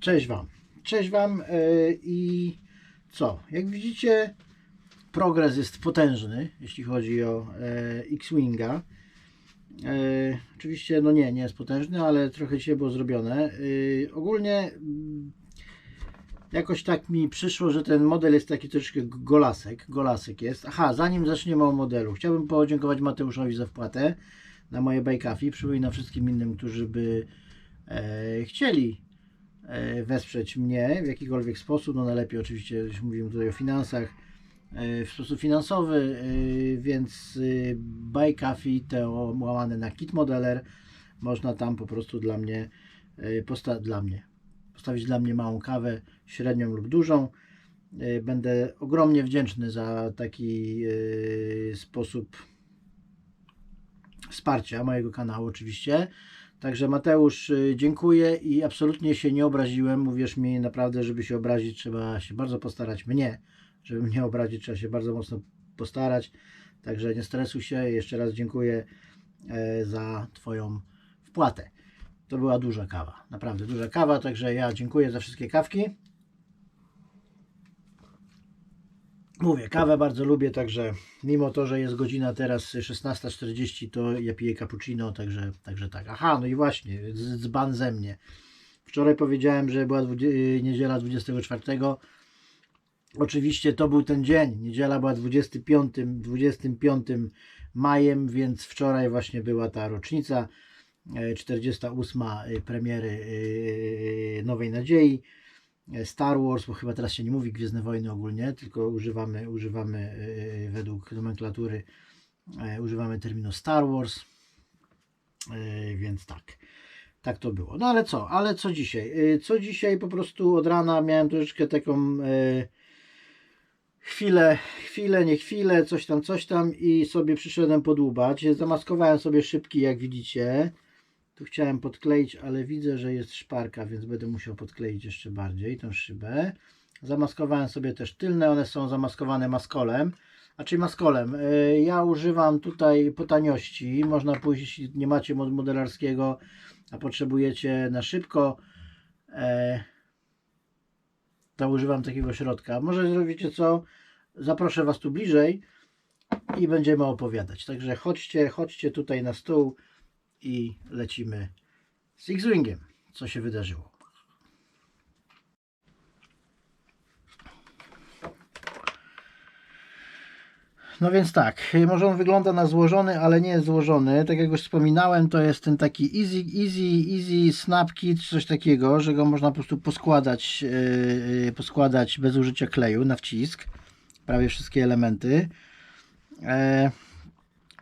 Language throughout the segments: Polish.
Cześć Wam. Cześć Wam e, i co? Jak widzicie, progres jest potężny, jeśli chodzi o e, X-Winga. E, oczywiście, no nie, nie jest potężny, ale trochę dzisiaj było zrobione. Ogólnie mm, jakoś tak mi przyszło, że ten model jest taki troszeczkę golasek. Golasek jest. Aha, zanim zaczniemy o modelu, chciałbym podziękować Mateuszowi za wpłatę na moje bajkafi. Przypominam wszystkim innym, którzy by chcieli wesprzeć mnie w jakikolwiek sposób. No najlepiej oczywiście, jeśli mówimy tutaj o finansach, e, w sposób finansowy, e, więc e, Buy Coffee to łamane na Kit Modeler można tam po prostu dla mnie e, posta- dla mnie postawić dla mnie małą kawę, średnią lub dużą. E, Będę ogromnie wdzięczny za taki e, sposób wsparcia mojego kanału oczywiście. Także Mateusz, y, dziękuję i absolutnie się nie obraziłem. Mówisz mi naprawdę, żeby się obrazić, trzeba się bardzo postarać. Mnie, żeby mnie obrazić, trzeba się bardzo mocno postarać. Także nie stresuj się. Jeszcze raz dziękuję e, za Twoją wpłatę. To była duża kawa, naprawdę duża kawa. Także ja dziękuję za wszystkie kawki. Mówię, kawę bardzo lubię, także mimo to, że jest godzina teraz 16.40, to ja piję cappuccino, także, także tak. Aha, no i właśnie, dzban ze mnie. Wczoraj powiedziałem, że była y, niedziela 24. Oczywiście to był ten dzień. Niedziela była 25, 25 majem, więc wczoraj właśnie była ta rocznica, e, 48 y, premiery y, Nowej Nadziei. Star Wars, bo chyba teraz się nie mówi Gwiezdne Wojny ogólnie, tylko używamy, używamy e, według nomenklatury, e, używamy terminu Star Wars, E, więc tak, tak to było. No ale co, ale co dzisiaj? Co dzisiaj po prostu od rana miałem troszeczkę taką chwilę, chwilę, nie chwilę, coś tam, coś tam i sobie przyszedłem podłubać. Zamaskowałem sobie szybki, jak widzicie. Tu chciałem podkleić, ale widzę, że jest szparka, więc będę musiał podkleić jeszcze bardziej tą szybę. Zamaskowałem sobie też tylne, one są zamaskowane maskolem, a czyli maskolem. E, Ja używam tutaj po taniości. Można pójść, jeśli nie macie mod- modelarskiego, a potrzebujecie na szybko, e, to używam takiego środka. Może zrobicie co? Zaproszę Was tu bliżej i będziemy opowiadać. Także chodźcie, chodźcie tutaj na stół i lecimy z X-Wingiem. Co się wydarzyło? No więc tak, może on wygląda na złożony, ale nie jest złożony. Tak jak już wspominałem, to jest ten taki easy, easy, easy snap kit, czy coś takiego, że go można po prostu poskładać, yy, poskładać bez użycia kleju na wcisk. Prawie wszystkie elementy. E,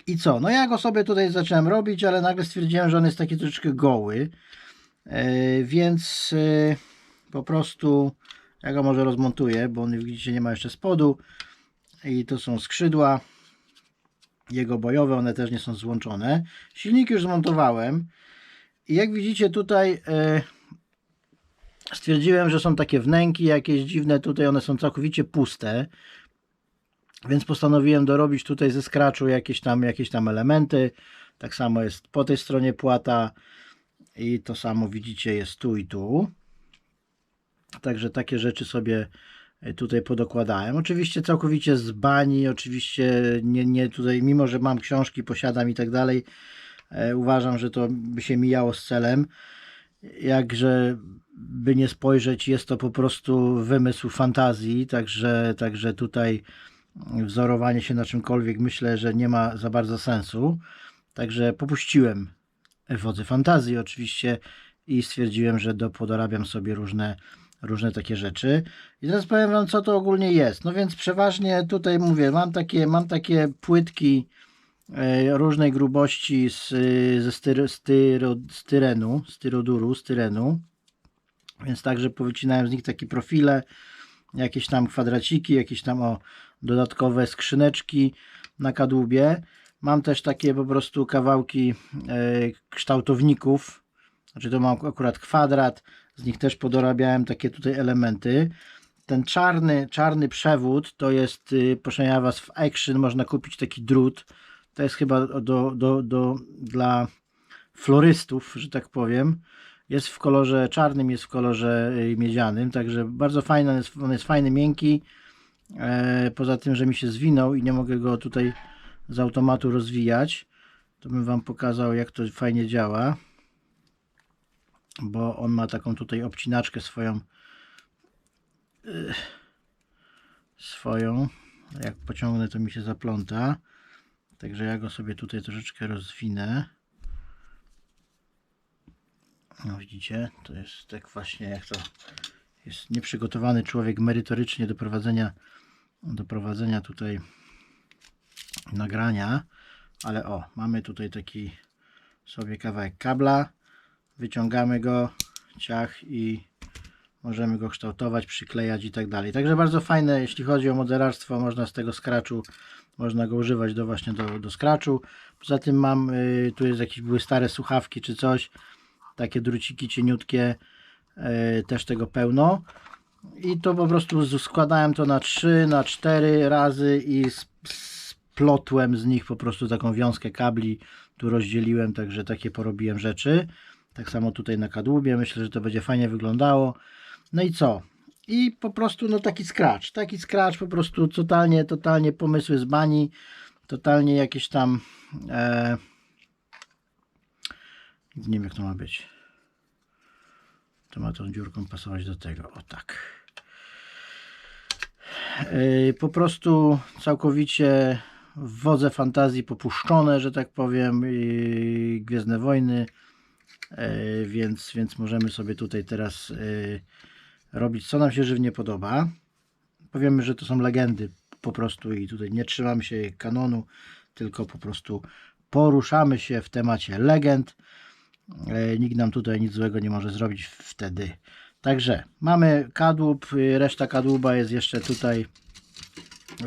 i co? No ja go sobie tutaj zacząłem robić, ale nagle stwierdziłem, że on jest taki troszeczkę goły. E, więc e, po prostu ja go może rozmontuję, bo on widzicie nie ma jeszcze spodu. I to są skrzydła jego bojowe, one też nie są złączone. Silnik już zmontowałem. I jak widzicie tutaj e, stwierdziłem, że są takie wnęki jakieś dziwne. Tutaj one są całkowicie puste. Więc postanowiłem dorobić tutaj ze scratchu jakieś tam, jakieś tam elementy. Tak samo jest po tej stronie płata i to samo widzicie jest tu i tu. Także takie rzeczy sobie tutaj podokładałem. Oczywiście całkowicie z bani, oczywiście nie, nie tutaj, mimo że mam książki, posiadam i tak dalej, e, uważam, że to by się mijało z celem. Jakże by nie spojrzeć, jest to po prostu wymysł fantazji, także, także tutaj wzorowanie się na czymkolwiek myślę, że nie ma za bardzo sensu. Także popuściłem wodze fantazji oczywiście i stwierdziłem, że do, podorabiam sobie różne, różne takie rzeczy. I teraz powiem Wam, co to ogólnie jest. No więc przeważnie tutaj mówię, mam takie, mam takie płytki e, różnej grubości z, ze styro, styro, styrenu, styroduru, styrenu. Więc także powycinałem z nich takie profile, jakieś tam kwadraciki, jakieś tam o dodatkowe skrzyneczki na kadłubie. Mam też takie po prostu kawałki e, kształtowników. Znaczy to mam akurat kwadrat, z nich też podorabiałem takie tutaj elementy. Ten czarny, czarny przewód to jest, y, proszę ja Was, w Action można kupić taki drut. To jest chyba do, do, do, dla florystów, że tak powiem. Jest w kolorze czarnym, jest w kolorze y, miedzianym, także bardzo fajny, on jest, on jest fajny, miękki. E, poza tym, że mi się zwinął i nie mogę go tutaj z automatu rozwijać, to bym Wam pokazał, jak to fajnie działa. Bo on ma taką tutaj obcinaczkę swoją. y, Swoją. Jak pociągnę, to mi się zapląta. Także ja go sobie tutaj troszeczkę rozwinę. No widzicie, to jest tak właśnie jak to jest nieprzygotowany człowiek merytorycznie do prowadzenia do prowadzenia tutaj nagrania, ale o, mamy tutaj taki sobie kawałek kabla, wyciągamy go, ciach i możemy go kształtować, przyklejać i tak dalej. Także bardzo fajne, jeśli chodzi o modelarstwo, można z tego scratchu, można go używać do właśnie do, do scratchu. Poza tym mam, y, tu jest jakieś były stare słuchawki czy coś, takie druciki cieniutkie, y, też tego pełno. I to po prostu składałem to na 3, na 4 razy i splotłem z nich po prostu taką wiązkę kabli. Tu rozdzieliłem, także takie porobiłem rzeczy. Tak samo tutaj na kadłubie. Myślę, że to będzie fajnie wyglądało. No i co? I po prostu no taki scratch. Taki scratch po prostu totalnie, totalnie pomysły z bani. Totalnie jakieś tam e, nie wiem jak to ma być. To ma tą dziurką pasować do tego. O tak. Yy, po prostu całkowicie w wodze fantazji popuszczone, że tak powiem, yy, Gwiezdne Wojny, yy, więc, więc możemy sobie tutaj teraz yy, robić co nam się żywnie podoba. Powiemy, że to są legendy po prostu i tutaj nie trzymamy się kanonu, tylko po prostu poruszamy się w temacie legend. E, Nikt nam tutaj nic złego nie może zrobić wtedy. Także mamy kadłub, y, reszta kadłuba jest jeszcze tutaj.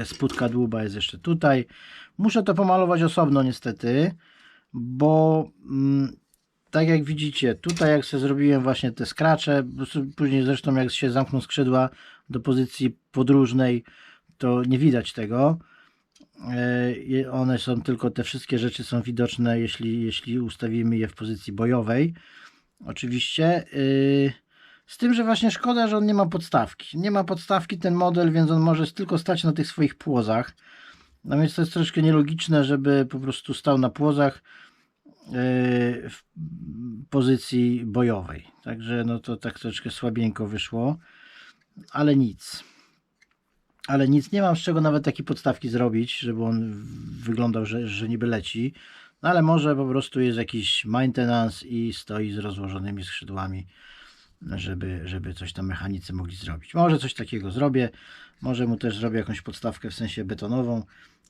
Spód kadłuba jest jeszcze tutaj. Muszę to pomalować osobno niestety, bo mm, tak jak widzicie, tutaj jak sobie zrobiłem właśnie te skracze, później zresztą jak się zamkną skrzydła do pozycji podróżnej, to nie widać tego. E, One są tylko, te wszystkie rzeczy są widoczne, jeśli, jeśli ustawimy je w pozycji bojowej. Oczywiście. y, Z tym, że właśnie szkoda, że on nie ma podstawki. Nie ma podstawki ten model, więc on może tylko stać na tych swoich płozach. No więc to jest troszkę nielogiczne, żeby po prostu stał na płozach y, w pozycji bojowej. Także no to tak troszkę słabieńko wyszło. Ale nic ale nic nie mam z czego nawet takiej podstawki zrobić, żeby on wyglądał, że, że niby leci. No ale może po prostu jest jakiś maintenance i stoi z rozłożonymi skrzydłami, żeby, żeby coś tam mechanicy mogli zrobić. Może coś takiego zrobię. Może mu też zrobię jakąś podstawkę w sensie betonową.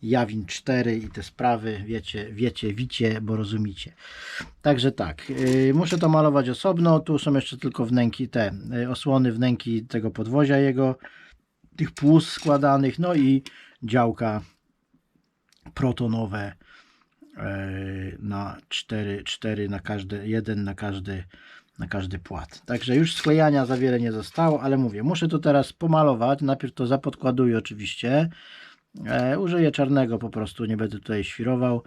Jawin 4 i te sprawy, wiecie, wiecie, wicie, bo rozumicie. Także tak, yy, muszę to malować osobno. Tu są jeszcze tylko wnęki, te yy, osłony, wnęki tego podwozia jego tych płus składanych, no i działka protonowe e, na 4, 4 na każdy, jeden na każdy, na każdy płat. Także już sklejania za wiele nie zostało, ale mówię, muszę to teraz pomalować. Najpierw to zapodkladuję oczywiście. E, użyję czarnego po prostu, nie będę tutaj świrował.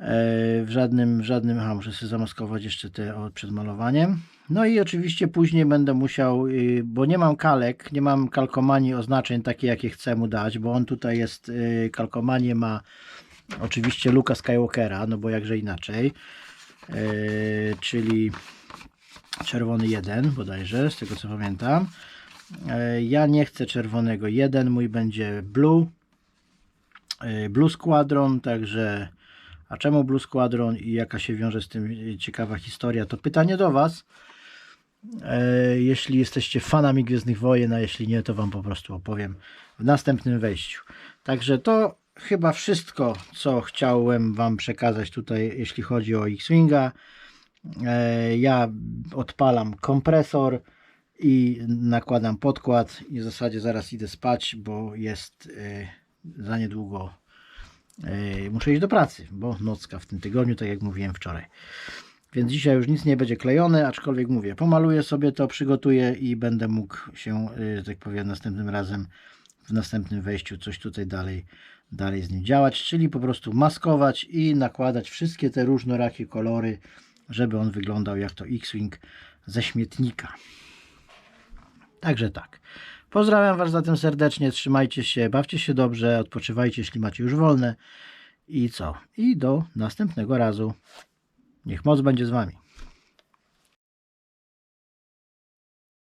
E, w żadnym, w żadnym, aha, muszę sobie zamaskować jeszcze te o, przed malowaniem. No i oczywiście później będę musiał, y, bo nie mam kalek, nie mam kalkomanii oznaczeń takie, jakie chcę mu dać, bo on tutaj jest, y, kalkomanię ma oczywiście Luka Skywalkera, no bo jakże inaczej, Y, czyli czerwony 1 bodajże, z tego co pamiętam. Ja nie chcę czerwonego 1, mój będzie blue, blue squadron, także a czemu Blue Squadron i jaka się wiąże z tym ciekawa historia, to pytanie do Was. E, jeśli jesteście fanami Gwiezdnych Wojen, a jeśli nie, to Wam po prostu opowiem w następnym wejściu. Także to chyba wszystko, co chciałem Wam przekazać tutaj, jeśli chodzi o X-Winga. E, Ja odpalam kompresor i nakładam podkład i w zasadzie zaraz idę spać, bo jest e, za niedługo muszę iść do pracy, bo nocka w tym tygodniu, tak jak mówiłem wczoraj. Więc dzisiaj już nic nie będzie klejone, aczkolwiek mówię, pomaluję sobie to, przygotuję i będę mógł się, y, tak powiem, następnym razem w następnym wejściu coś tutaj dalej, dalej z nim działać, czyli po prostu maskować i nakładać wszystkie te różnorakie kolory, żeby on wyglądał jak to X-Wing ze śmietnika. Także tak. Pozdrawiam Was zatem serdecznie, trzymajcie się, bawcie się dobrze, odpoczywajcie, jeśli macie już wolne. I co? I do następnego razu. Niech moc będzie z Wami.